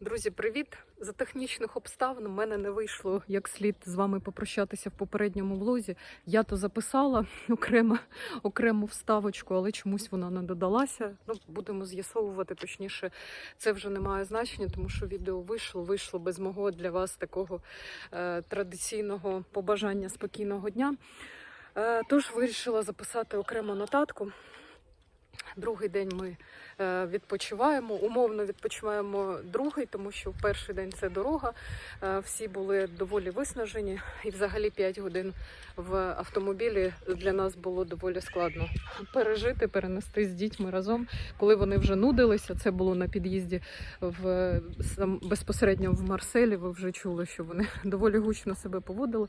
Друзі, привіт! За технічних обставин у мене не вийшло як слід з вами попрощатися в попередньому влозі. Я то записала окремо, окрему вставочку, але чомусь вона не додалася. Ну, будемо з'ясовувати точніше. Це вже не має значення, тому що відео вийшло. Вийшло без мого для вас такого е, традиційного побажання спокійного дня. Е, тож вирішила записати окрему нотатку. Другий день ми е, відпочиваємо. Умовно відпочиваємо другий, тому що в перший день це дорога. Е, всі були доволі виснажені, і взагалі 5 годин в автомобілі для нас було доволі складно пережити, перенести з дітьми разом. Коли вони вже нудилися, це було на під'їзді в безпосередньо в Марселі. Ви вже чули, що вони доволі гучно себе поводили,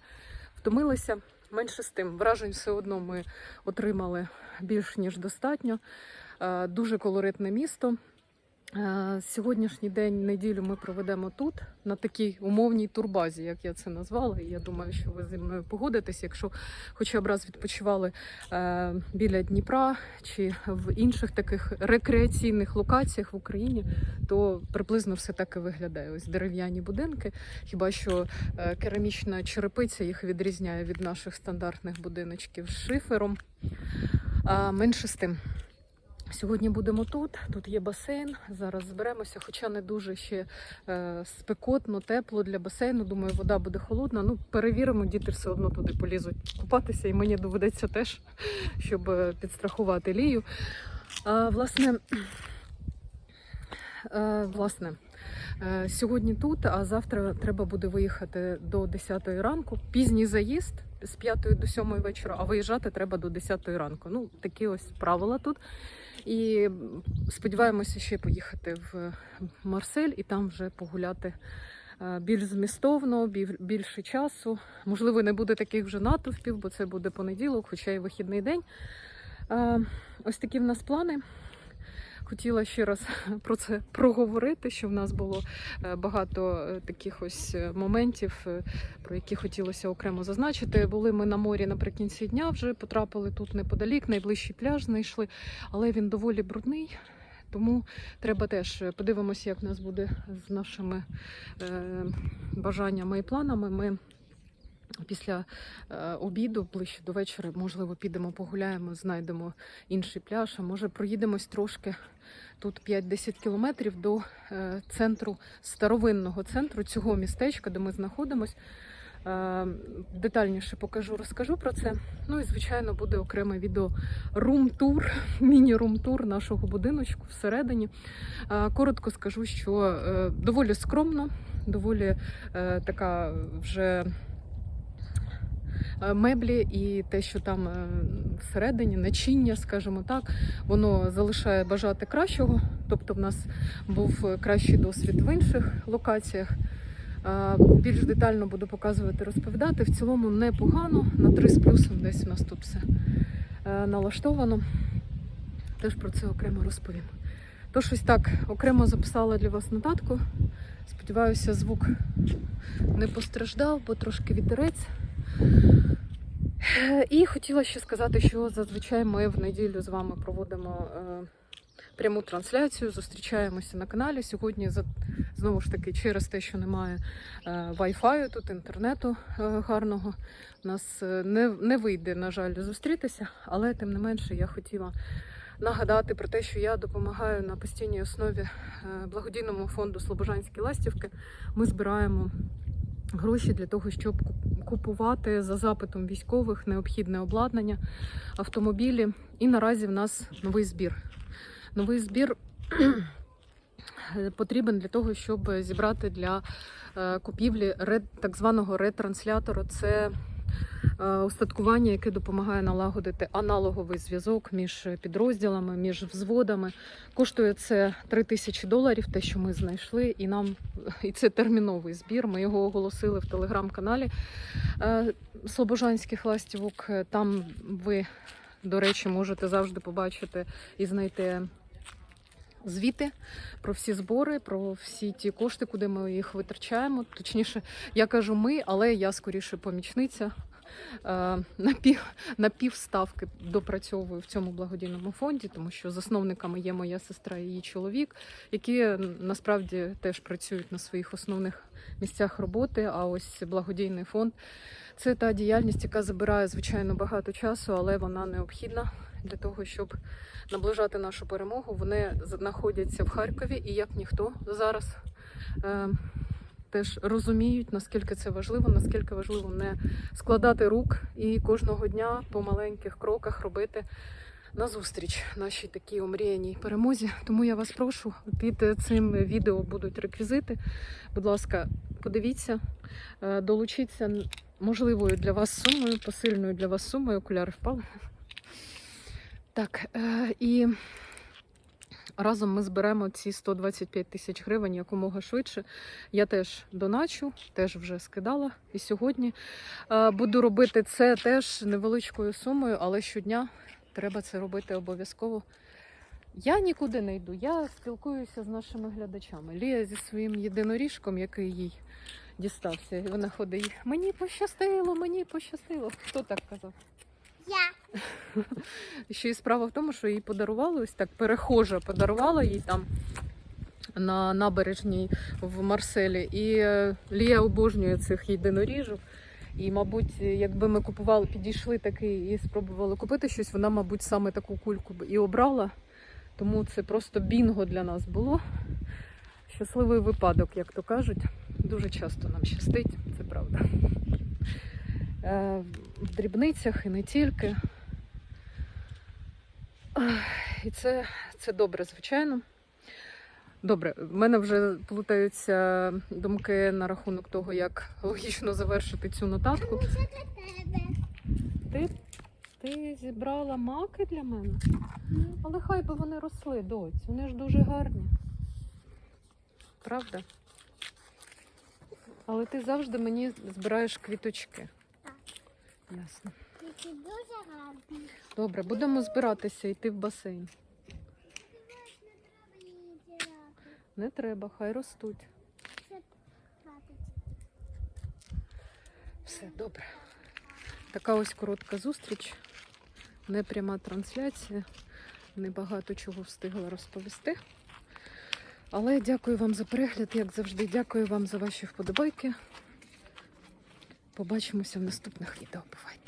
втомилися. Менше з тим, вражень все одно ми отримали більш ніж достатньо. Е, Дуже колоритне місто. Е, Сьогоднішній день, неділю, ми проведемо тут, на такій умовній турбазі, як я це назвала. Я думаю, що ви зі мною погодитесь. Якщо хоча б раз відпочивали е, біля Дніпра чи в інших таких рекреаційних локаціях в Україні, то приблизно все так і виглядає. Ось дерев'яні будинки. Хіба що е, керамічна черепиця їх відрізняє від наших стандартних будиночків з шифером. А, менше з тим. Сьогодні будемо тут. Тут є басейн. Зараз зберемося, хоча не дуже ще е, спекотно, тепло для басейну. Думаю, вода буде холодна. Ну, перевіримо, діти все одно туди полізуть купатися, і мені доведеться теж, щоб е, підстрахувати лію. А, власне, е, власне, сьогодні тут, а завтра треба буде виїхати до 10 ранку. Пізній заїзд з 5 до 7 вечора, а виїжджати треба до 10 ранку. Ну, такі ось правила тут. І сподіваємося ще поїхати в Марсель і там вже погуляти е, більш змістовно, більше часу. Можливо, не буде таких вже натовпів, бо це буде понеділок, хоча й вихідний день. Е, Ось такі в нас плани. Хотіла ще раз про це проговорити, що в нас було е, багато е, таких ось е, моментів, про які хотілося окремо зазначити. Були ми на морі наприкінці дня, вже потрапили тут неподалік, найближчий пляж знайшли, але він доволі брудний. Тому треба теж подивимося, як в нас буде з нашими е, бажаннями і планами. Ми після е, обіду, ближче до вечора, можливо, підемо погуляємо, знайдемо інший пляж, а може проїдемось трошки. Тут 5-10 кілометрів до е, центру старовинного центру цього містечка, де ми знаходимось. Е, Детальніше покажу, розкажу про це. Ну і звичайно буде окреме відео рум-тур, міні-рум-тур нашого будиночку всередині. Коротко скажу, що доволі скромно, доволі така вже меблі і те, що там е, всередині, начиння, скажімо так, воно залишає бажати кращого. Тобто, в нас був е, кращий досвід в інших локаціях. Е, Більш детально буду показувати, розповідати. В цілому непогано. На 3 з плюсом десь у нас тут все е, налаштовано. Теж про це окремо розповім. То щось так окремо записала для вас нотатку. Сподіваюся, звук не постраждав, бо трошки вітерець. Е, І хотіла ще сказати, що зазвичай ми в неділю з вами проводимо е, пряму трансляцію, зустрічаємося на каналі. Сьогодні знову ж таки через те, що немає е, Wi-Fi, тут інтернету гарного. Нас не, не вийде, на жаль, зустрітися, але тим не менше я хотіла нагадати про те, що я допомагаю на постійній основі е, благодійному фонду Слобожанські ластівки. Ми збираємо гроші для того, щоб купувати за запитом військових необхідне обладнання, автомобілі. І наразі в нас новий збір. Новий збір е, потрібен для того, щоб зібрати для е, купівлі так званого ретранслятора. Це устаткування, яке допомагає налагодити аналоговий зв'язок між підрозділами, між взводами. Коштує це 3 тисячі доларів, те, що ми знайшли, і нам і це терміновий збір. Ми його оголосили в телеграм-каналі е, Слобожанських ластівок. Е, Там ви, до речі, можете завжди побачити і знайти. Звіти про всі збори, про всі ті кошти, куди ми їх витрачаємо. Точніше, я кажу ми, але я скоріше помічниця е, на півставки допрацьовую в цьому благодійному фонді, тому що засновниками є моя сестра і її чоловік, які насправді теж працюють на своїх основних місцях роботи. А ось благодійний фонд це та діяльність, яка забирає звичайно багато часу, але вона необхідна для того, щоб наближати нашу перемогу. Вони знаходяться в Харкові, і як ніхто зараз. Теж розуміють, наскільки це важливо, наскільки важливо не складати рук і кожного дня по маленьких кроках робити назустріч нашій такій омріяній перемозі. Тому я вас прошу, під цим відео будуть реквізити. Будь ласка, подивіться, е, долучіться можливою для вас сумою, посильною для вас сумою. Окуляри впали. Так, е, і разом ми зберемо ці 125 тисяч гривень якомога швидше. Я теж доначу, теж вже скидала. І сьогодні е, буду робити це теж невеличкою сумою, але щодня треба це робити обов'язково. Я нікуди не йду, я спілкуюся з нашими глядачами. Лія зі своїм єдиноріжком, який їй дістався. І вона ходить. Мені пощастило, мені пощастило. Хто так казав? Я. Ще й справа в тому, що їй подарували ось так перехожа подарувала їй там на набережній в Марселі. І е, Лія обожнює цих єдиноріжок. І, мабуть, якби ми купували, підійшли такий і спробували купити щось, вона, мабуть, саме таку кульку б і обрала. Тому це просто бінго для нас було. Щасливий випадок, як то кажуть. Дуже часто нам щастить, це правда. Е, В дрібницях і не тільки. І це, це добре, звичайно. Добре, в мене вже плутаються думки на рахунок того, як логічно завершити цю нотатку. Це для тебе. Ти, ти зібрала маки для мене? Але хай би вони росли, доць. Вони ж дуже гарні. Правда? Але ти завжди мені збираєш квіточки. Так. Ясно. Це дуже гарно. Добре, будемо збиратися йти в басейн. Не треба, хай ростуть. Все добре. Така ось коротка зустріч. Не пряма трансляція. Небагато чого встигла розповісти. Але дякую вам за перегляд, як завжди. Дякую вам за ваші вподобайки. Побачимося в наступних відео. Бувайте!